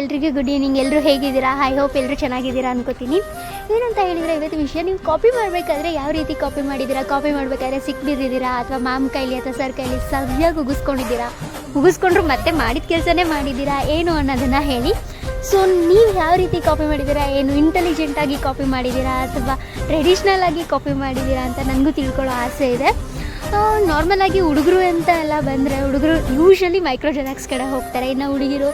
ಎಲ್ರಿಗೂ good evening ಎಲ್ಲರೂ ಹೇಗಿದ್ದೀರಾ? ಐ ಹೋಪ್ ಎಲ್ಲರೂ ಚೆನ್ನಾಗಿದ್ದೀರಾ ಅನ್ಕೋತೀನಿ. ಏನಂತ ಹೇಳಿದರೆ ಇವತ್ತು ವಿಷಯ ನೀವು ಕಾಪಿ ಮಾಡಬೇಕಾದ್ರೆ ಯಾವ ರೀತಿ ಕಾಪಿ ಮಾಡಿದ್ದೀರಾ? ಕಾಪಿ ಮಾಡಬೇಕಾದ್ರೆ ಸಿಕ್ಬಿದ್ದಿದ್ದೀರಾ ಅಥವಾ ಮ್ಯಾಮ್ ಕೈಲಿ ಅಥವಾ ಸರ್ ಕೈಲಿ ಸರಿಯಾಗಿ ಉಗಿಸ್ಕೊಂಡಿದ್ದೀರಾ? ಉಗಿಸ್ಕೊಂಡ್ರು ಮತ್ತೆ ಮಾಡಿದ ಕೆಲಸನೇ ಮಾಡಿದ್ದೀರಾ? ಏನು ಅನ್ನೋದನ್ನು ಹೇಳಿ. ಸೊ ನೀವು ಯಾವ ರೀತಿ ಕಾಪಿ ಮಾಡಿದ್ದೀರಾ? ಏನು ಇಂಟೆಲಿಜೆಂಟಾಗಿ ಕಾಪಿ ಮಾಡಿದ್ದೀರಾ? ಅಥವಾ ಟ್ರೆಡಿಷ್ನಲ್ ಆಗಿ ಕಾಪಿ ಮಾಡಿದ್ದೀರಾ ಅಂತ ನನಗೂ ತಿಳ್ಕೊಳ್ಳೋ ಆಸೆ ಇದೆ. ನಾರ್ಮಲ್ ಆಗಿ ಹುಡುಗರು ಅಂತ ಎಲ್ಲ ಬಂದರೆ ಹುಡುಗರು ಯೂಶ್ವಲಿ ಮೈಕ್ರೋಜೆನಾಕ್ಸ್ ಕಡೆ ಹೋಗ್ತಾರೆ. ಇನ್ನು ಹುಡುಗಿರು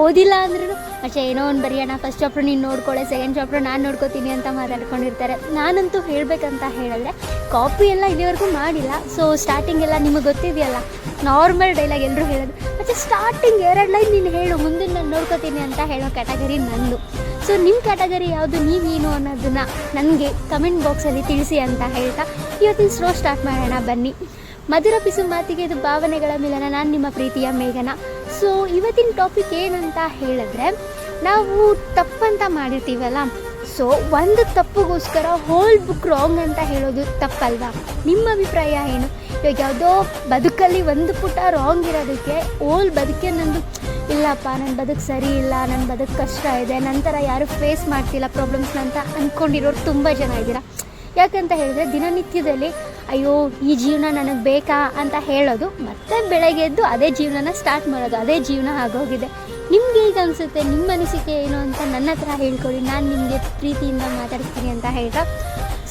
ಓದಿಲ್ಲ ಅಂದ್ರೂ ಅಷ್ಟೇ ಏನೋ ಒಂದು ಬರೆಯೋಣ ಫಸ್ಟ್ ಚಾಪ್ಟರ್ ನೀನು ನೋಡ್ಕೊಳ್ಳೆ ಸೆಕೆಂಡ್ ಚಾಪ್ಟರ್ ನಾನು ನೋಡ್ಕೋತೀನಿ ಅಂತ ಮಾತಾಡ್ಕೊಂಡಿರ್ತಾರೆ. ನಾನಂತೂ ಹೇಳಬೇಕಂತ ಹೇಳಿದ್ರೆ ಕಾಪಿ ಎಲ್ಲ ಇಲ್ಲಿವರೆಗೂ ಮಾಡಿಲ್ಲ ಸೊ ಸ್ಟಾರ್ಟಿಂಗ್ ಎಲ್ಲ ನಿಮಗೆ ಗೊತ್ತಿದೆಯಲ್ಲ? ನಾರ್ಮಲ್ ಡೈಲಾಗ್ ಎಲ್ಲರೂ ಹೇಳೋದು ಮತ್ತು ಸ್ಟಾರ್ಟಿಂಗ್ ಎರಡು ಲೈನ್ ನೀನು ಹೇಳು ಮುಂದೆ ನಾನು ನೋಡ್ಕೋತೀನಿ ಅಂತ ಹೇಳೋ ಕ್ಯಾಟಗರಿ ನಂದು. ಸೊ ನಿಮ್ಮ ಕ್ಯಾಟಗರಿ ಯಾವುದು ನೀವೇನು ಅನ್ನೋದನ್ನು ನನಗೆ ಕಮೆಂಟ್ ಬಾಕ್ಸಲ್ಲಿ ತಿಳಿಸಿ ಅಂತ ಹೇಳ್ತಾ, ಇವತ್ತಿನ ಸ್ಲೋ ಸ್ಟಾರ್ಟ್ ಮಾಡೋಣ, ಬನ್ನಿ. ಮಧುರ ಪಿಸು ಮಾತಿಗೆ ಇದು ಭಾವನೆಗಳ ಮಿಲನ, ನಾನು ನಿಮ್ಮ ಪ್ರೀತಿಯ ಮೇಘನ. ಸೊ ಇವತ್ತಿನ ಟಾಪಿಕ್ ಏನಂತ ಹೇಳಿದ್ರೆ, ನಾವು ತಪ್ಪಂತ ಮಾಡಿರ್ತೀವಲ್ಲ? ಸೊ ಒಂದು ತಪ್ಪಿಗೋಸ್ಕರ ಹೋಲ್ ಬುಕ್ ರಾಂಗ್ ಅಂತ ಹೇಳೋದು ತಪ್ಪಲ್ವಾ? ನಿಮ್ಮ ಅಭಿಪ್ರಾಯ ಏನು? ಇವಾಗ ಯಾವುದೋ ಬದುಕಲ್ಲಿ ಒಂದು ಪುಟ ರಾಂಗ್ ಇರೋದಕ್ಕೆ ಓಲ್ ಬದುಕೆ ನಂದು, ಇಲ್ಲಪ್ಪ ನನ್ನ ಬದುಕು ಸರಿ ಇಲ್ಲ ನನ್ನ ಬದುಕು ಕಷ್ಟ ಇದೆ ನಂತರ ಯಾರು ಫೇಸ್ ಮಾಡ್ತಿಲ್ಲ ಪ್ರಾಬ್ಲಮ್ಸ್ನ ಅಂತ ಅಂದ್ಕೊಂಡಿರೋರು ತುಂಬ ಜನ ಇದ್ದೀರಾ? ಯಾಕಂತ ಹೇಳಿದ್ರೆ ದಿನನಿತ್ಯದಲ್ಲಿ ಅಯ್ಯೋ, ಈ ಜೀವನ ನನಗೆ ಬೇಕಾ ಅಂತ ಹೇಳೋದು, ಮತ್ತೆ ಬೆಳಗ್ಗೆ ಎದ್ದು ಅದೇ ಜೀವನನ ಸ್ಟಾರ್ಟ್ ಮಾಡೋದು, ಅದೇ ಜೀವನ ಆಗೋಗಿದೆ. ನಿಮ್ಗೆ ಈಗ ಅನಿಸುತ್ತೆ? ನಿಮ್ಮ ಅನಿಸಿಕೆ ಏನು ಅಂತ ನನ್ನ ಹತ್ರ ಹೇಳ್ಕೊಡಿ. ನಾನು ನಿಮಗೆ ಪ್ರೀತಿಯಿಂದ ಮಾತಾಡ್ತೀನಿ ಅಂತ ಹೇಳ್ತಾ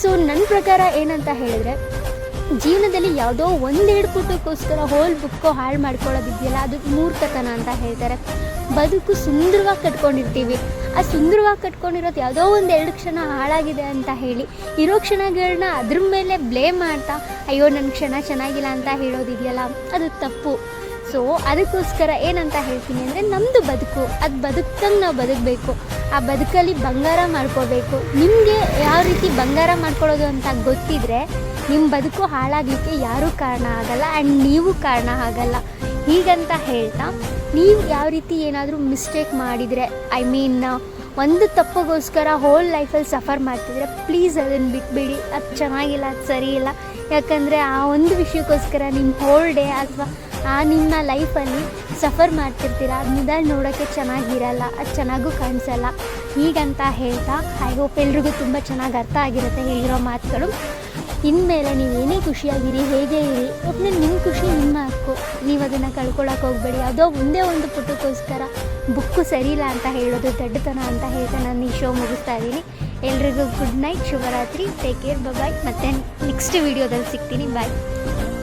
ಸೊ ನನ್ನ ಪ್ರಕಾರ ಏನಂತ ಹೇಳಿದ್ರೆ ಜೀವನದಲ್ಲಿ ಯಾವುದೋ ಒಂದೆರಡು ಪುಟಕ್ಕೋಸ್ಕರ ಹೋಲ್ ಬುಕ್ಕು ಹಾಳು ಮಾಡ್ಕೊಳ್ಳೋದಿದೆಯಲ್ಲ, ಅದು ಮೂರ್ಖತನ ಅಂತ ಹೇಳ್ತಾರೆ. ಬದುಕು ಸುಂದರವಾಗಿ ಕಟ್ಕೊಂಡಿರ್ತೀವಿ. ಆ ಸುಂದರವಾಗಿ ಕಟ್ಕೊಂಡಿರೋದು ಯಾವುದೋ ಒಂದು ಎರಡು ಕ್ಷಣ ಹಾಳಾಗಿದೆ ಅಂತ ಹೇಳಿ, ಇರೋ ಕ್ಷಣಗಳನ್ನ ಅದ್ರ ಮೇಲೆ ಬ್ಲೇಮ್ ಮಾಡ್ತಾ, ಅಯ್ಯೋ ನನ್ನ ಕ್ಷಣ ಚೆನ್ನಾಗಿಲ್ಲ ಅಂತ ಹೇಳೋದಿದೆಯಲ್ಲ, ಅದು ತಪ್ಪು. ಸೊ ಅದಕ್ಕೋಸ್ಕರ ಏನಂತ ಹೇಳ್ತೀನಿ ಅಂದರೆ ನಮ್ಮದು ಬದುಕು, ಅದು ಬದುಕಂಗೆ ನಾವು ಬದುಕಬೇಕು. ಆ ಬದುಕಲ್ಲಿ ಬಂಗಾರ ಮಾಡ್ಕೋಬೇಕು. ನಿಮಗೆ ಯಾವ ರೀತಿ ಬಂಗಾರ ಮಾಡ್ಕೊಳ್ಳೋದು ಅಂತ ಗೊತ್ತಿದ್ರೆ ನಿಮ್ಮ ಬದುಕು ಹಾಳಾಗಲಿಕ್ಕೆ ಯಾರೂ ಕಾರಣ ಆಗಲ್ಲ ಆ್ಯಂಡ್ ನೀವು ಕಾರಣ ಆಗಲ್ಲ. ಹೀಗಂತ ಹೇಳ್ತಾ, ನೀವು ಯಾವ ರೀತಿ ಏನಾದರೂ ಮಿಸ್ಟೇಕ್ ಮಾಡಿದರೆ ಐ ಮೀನ್ ಒಂದು ತಪ್ಪಿಗೋಸ್ಕರ ಹೋಲ್ ಲೈಫಲ್ಲಿ ಸಫರ್ ಮಾಡ್ತಿದ್ರೆ ಪ್ಲೀಸ್ ಅದನ್ನು ಬಿಟ್ಬಿಡಿ. ಅದು ಚೆನ್ನಾಗಿಲ್ಲ, ಅದು ಸರಿ ಇಲ್ಲ. ಯಾಕಂದರೆ ಆ ಒಂದು ವಿಷಯಕ್ಕೋಸ್ಕರ ನಿಮ್ಮ ಹೋಲ್ ಡೇ ಅಥವಾ ಆ ನಿಮ್ಮ ಲೈಫಲ್ಲಿ ಸಫರ್ ಮಾಡ್ತಿರ್ತೀರ, ಅದು ನಿಧಾನ ನೋಡೋಕ್ಕೆ ಚೆನ್ನಾಗಿರಲ್ಲ, ಅದು ಚೆನ್ನಾಗೂ ಕಾಣಿಸಲ್ಲ. ಹೀಗಂತ ಹೇಳ್ತಾ ಐ ಹೋಪ್ ಎಲ್ರಿಗೂ ತುಂಬ ಚೆನ್ನಾಗಿ ಅರ್ಥ ಆಗಿರುತ್ತೆ ಹೇಳಿರೋ ಮಾತುಗಳು. ಇನ್ಮೇಲೆ ನೀವು ಏನೇ ಖುಷಿಯಾಗಿರಿ, ಹೇಗೆ ಇರಿ ಒಬ್ಬನೇ ನಿಮ್ಮ ಖುಷಿ ನಿಮ್ಮ ಹಕ್ಕು. ನೀವು ಅದನ್ನು ಕಳ್ಕೊಳಕ್ಕೆ ಹೋಗಬೇಡಿ. ಯಾವುದೋ ಒಂದೇ ಒಂದು ಪುಟಕ್ಕೋಸ್ಕರ ಬುಕ್ಕು ಸರಿಯಿಲ್ಲ ಅಂತ ಹೇಳೋದು, ದಡ್ಡತನ ಅಂತ ಹೇಳ್ತಾ ನಾನು ಈ ಶೋ ಮುಗಿಸ್ತಾ ಇದ್ದೀನಿ. ಎಲ್ರಿಗೂ ಗುಡ್ ನೈಟ್ ಶುಭರಾತ್ರಿ ಟೇಕ್ ಕೇರ್ ಬಾಯ್ ಮತ್ತು ನೆಕ್ಸ್ಟ್ ವೀಡಿಯೋದಲ್ಲಿ ಸಿಗ್ತೀನಿ. ಬಾಯ್